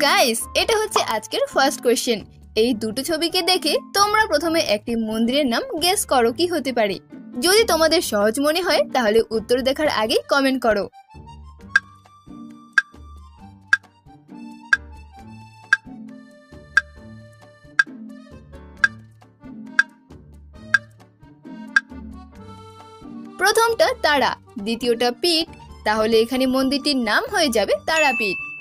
Guys এটা হচ্ছে আজকের ফার্স্ট কোয়েশ্চেন এই দুটো ছবিকে দেখে তোমরা প্রথমে একটি মন্দিরের নাম গেস করো কি হতে পারে। যদি তোমাদের সহজ মনে হয়, তাহলে উত্তর দেখার আগে কমেন্ট করো। প্রথমটা তারা, দ্বিতীয়টা পীঠ, তাহলে এখানে মন্দিরটির নাম হয়ে যাবে তারাপীঠ।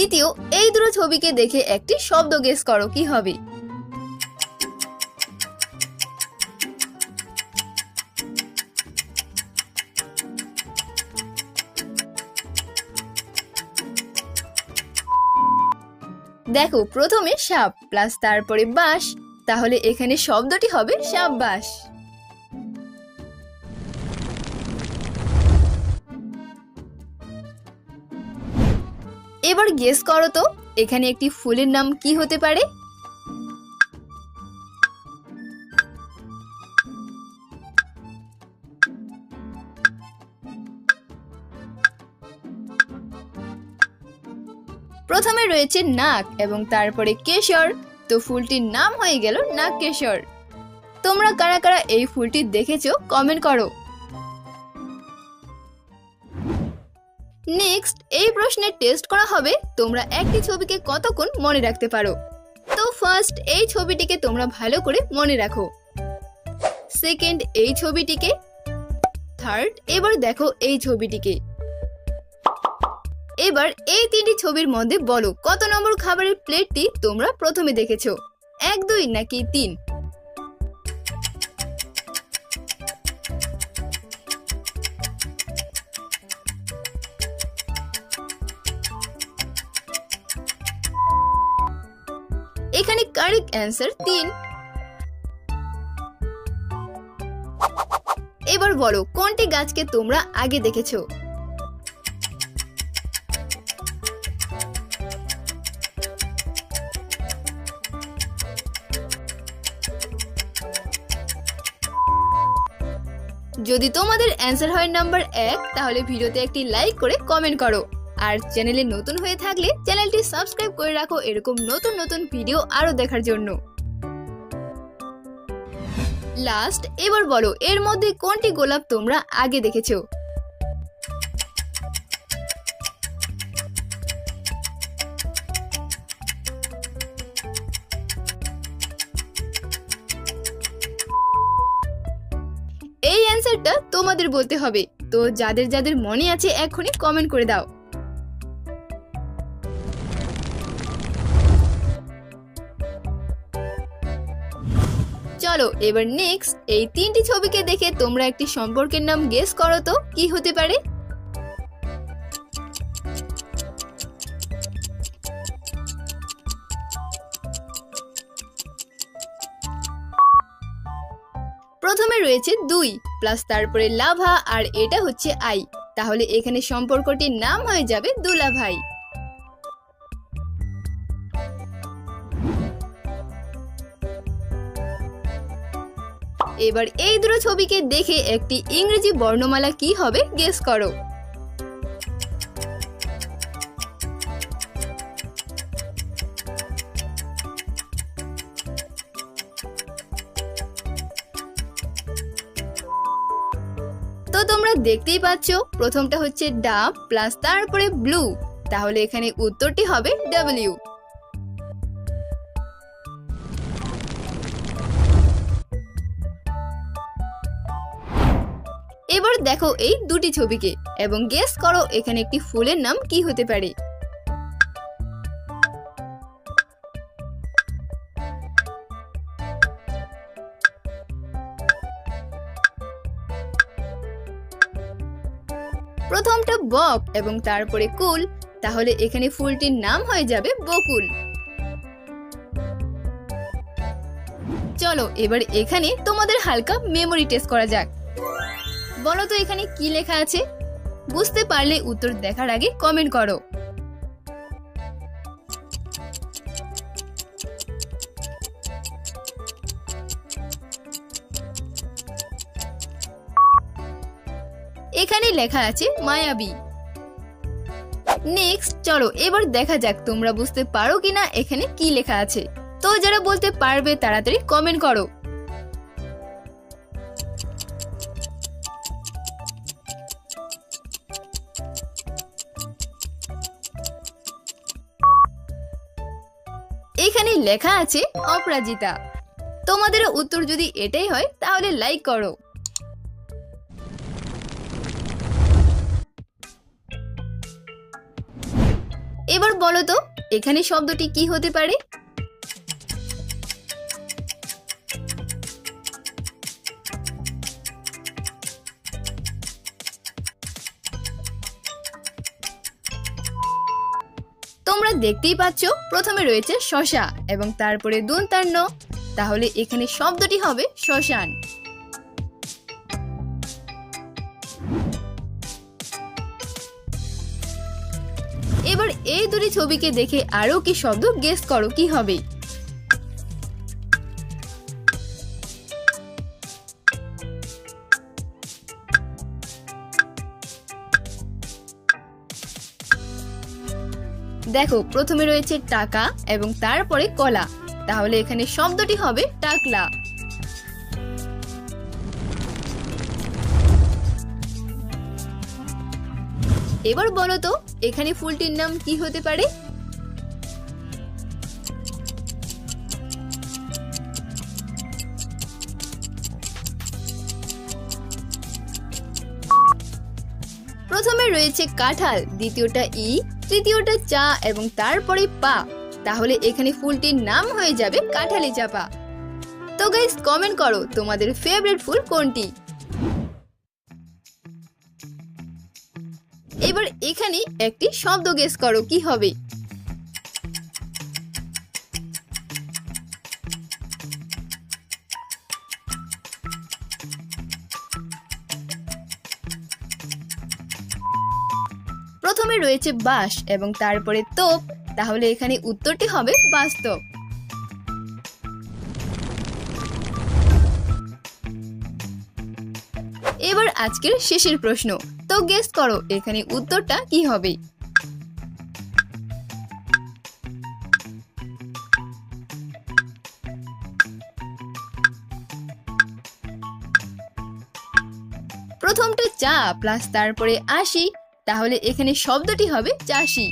দ্বিতীয়, এই দুটো ছবিকে দেখে একটি শব্দ গেস করো কি হবে। দেখো, প্রথমে সাপ প্লাস তারপরে বাঁশ, তাহলে এখানে শব্দটি হবে সাপ বাঁশ এবার গেস করো তো, এখানে একটি ফুলের নাম কি হতে পারে? প্রথমে রয়েছে নাক এবং তারপরে কেশর। তো ফুলটির নাম হয়ে গেল নাক কেশর তোমরা কারা কারা এই ফুলটি দেখেছ কমেন্ট করো। নেক্সট এই প্রশ্নের টেস্ট করা হবে। তোমরা একটি ছবিকে কতক্ষণ মনে রাখতে পারো? তো ফার্স্ট এই ছবিটিকে তোমরা ভালো করে মনে রাখো। সেকেন্ড এই ছবিটিকে। থার্ড এবার দেখো এই ছবিটিকে। এবার এই তিনটি ছবির মধ্যে বলো, কত নম্বর খাবারের প্লেটটি তোমরা প্রথমে দেখেছ? এক, দুই নাকি তিন? অ্যান্সার তিন। এবার বলো, কোনটি গাছকে তোমরা আগে দেখেছ? যদি তোমাদের অ্যান্সার হয় নাম্বার এক, তাহলে ভিডিওতে একটি লাইক করে কমেন্ট করো। আর চ্যানেলে নতুন হয়ে থাকলে চ্যানেলটি সাবস্ক্রাইব করে রাখো এরকম নতুন নতুন ভিডিও আরও দেখার জন্য। লাস্ট, এবার বলো, এর মধ্যে কোনটি গোলাপ তোমরা আগে দেখেছ? এই অ্যান্সারটা তোমাদের বলতে হবে। তো যাদের যাদের মনে আছে এখনই কমেন্ট করে দাও। চলো এবার নেক্সট এই তিনটি ছবিকে দেখে তোমরা একটি সম্পর্কের নাম গেস করো তো, কি হতে পারে? প্রথমে রয়েছে দুই প্লাস তারপরে লাভা, আর এটা হচ্ছে আই। তাহলে এখানে সম্পর্কটির নাম হয়ে যাবে দুলা এবার এই দুটো ছবিকে দেখে একটি ইংরেজি বর্ণমালা কি হবে গেস করো। তো তোমরা দেখতেই পাচ্ছ, প্রথমটা হচ্ছে ডাব প্লাস তারপরে ব্লু। তাহলে এখানে উত্তরটি হবে ডাব্লিউ দেখো এই দুটি ছবিকে, এবং গেস করো এখানে একটি ফুলের নাম কি হতে পারে। প্রথমটা বক এবং তারপরে কুল, তাহলে এখানে ফুলটির নাম হয়ে যাবে বকুল। চলো এবার এখানে তোমাদের হালকা মেমোরি টেস্ট করা যাক। বলো তো এখানে কি লেখা আছে? বুঝতে পারলে উত্তর দেখার আগে কমেন্ট করো। এখানে লেখা আছে মায়াবী। নেক্সট চলো, এবার দেখা যাক তোমরা বুঝতে পারো কিনা এখানে কি লেখা আছে। তো যারা বলতে পারবে, তাড়াতাড়ি কমেন্ট করো। লেখা আছে অপরাজিতা। তোমাদের উত্তর যদি এটাই হয়, তাহলে লাইক করো। এবার বলো তো, এখানে শব্দটি কি হতে পারে? তোমরা দেখতেই পাচ্ছ, প্রথমে রয়েছে শশা এবং তারপরে দুন ন তাহলে এখানে শব্দটি হবে শ্মশান। এবার এই দুটি ছবিকে দেখে আরও কি শব্দ গেস করো, কি হবে? দেখো, প্রথমে রয়েছে টাকা এবং তারপরে কলা। তাহলে এখানে শব্দটি হবে টাকলা। এবার বলো তো, এখানে ফুলটির নাম কি হতে পারে? প্রথমে রয়েছে কাঁঠাল, দ্বিতীয়টা ই তৃতীয়টা চা এবং তারপরে পা। তাহলে এখানে ফুলটির নাম হয়ে যাবে কাঁঠালি চাপা। তো গাইস কমেন্ট করো তোমাদের ফেভারিট ফুল কোনটি? এবার এখানে একটি শব্দ গেস করো, কি হবে? প্রথমে রয়েছে বাস এবং তারপরে তোপ, তাহলে এখানে উত্তরটি হবে বাস্তব এবার আজকের শেষের প্রশ্ন। তো গেস করো, এখানে উত্তরটা কি হবে? প্রথমটা চা প্লাস তারপরে আশি তাহলে এখানে শব্দটি হবে চাষি।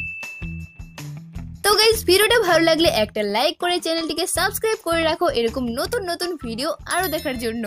তো গাইজ ভিডিওটা ভালো লাগলে একটা লাইক করে চ্যানেলটিকে সাবস্ক্রাইব করে রাখো এরকম নতুন নতুন ভিডিও আরও দেখার জন্য।